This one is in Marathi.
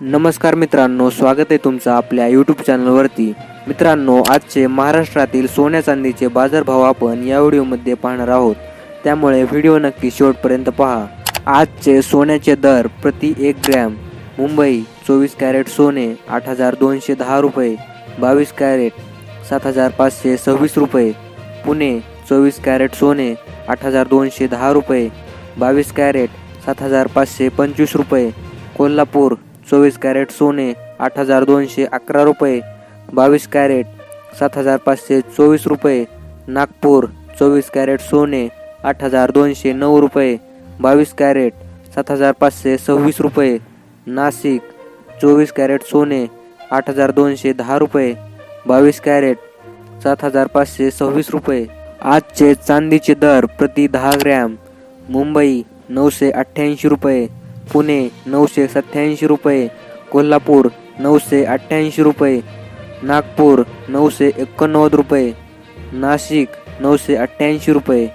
नमस्कार मित्रांनो स्वागत आहे तुमचं आपल्या यूट्यूब चॅनलवरती मित्रांनो आजचे महाराष्ट्रातील सोन्या चांदीचे बाजारभाव आपण या व्हिडिओमध्ये पाहणार आहोत. त्यामुळे व्हिडिओ नक्की शेवटपर्यंत पहा. आजचे सोन्याचे दर प्रति एक ग्रॅम मुंबई चोवीस कॅरेट सोने आठ हजार दोनशे दहा रुपये बावीस कॅरेट सात हजार पाचशे सव्वीस रुपये पुणे चोवीस कॅरेट सोने आठ हजार दोनशे दहा रुपये बावीस कॅरेट सात हजार पाचशे पंचवीस रुपये कोल्हापूर चोवीस कॅरेट सोने आठ हजार दोनशे अकरा रुपये. बावीस कॅरेट सात हजार पाचशे चोवीस रुपये. नागपूर चोवीस कॅरेट सोने आठ हजार दोनशे नऊ रुपये. बावीस कॅरेट सात हजार पाचशे सव्वीस रुपये. नाशिक चोवीस कॅरेट सोने आठ हजार दोनशे दहा रुपये. बावीस कॅरेट सात हजार पाचशे सव्वीस रुपये. आजचे चांदीचे दर प्रति दहा ग्रॅम. मुंबई नऊशे अठ्ठ्याऐंशी रुपये. पुणे नऊशे सत्त्याऐंशी रुपये कोल्हापूर नऊशे अठ्ठ्याऐंशी रुपये नागपूर नऊशे एकोणनव्वद रुपये नाशिक नऊशे अठ्ठ्याऐंशी रुपये.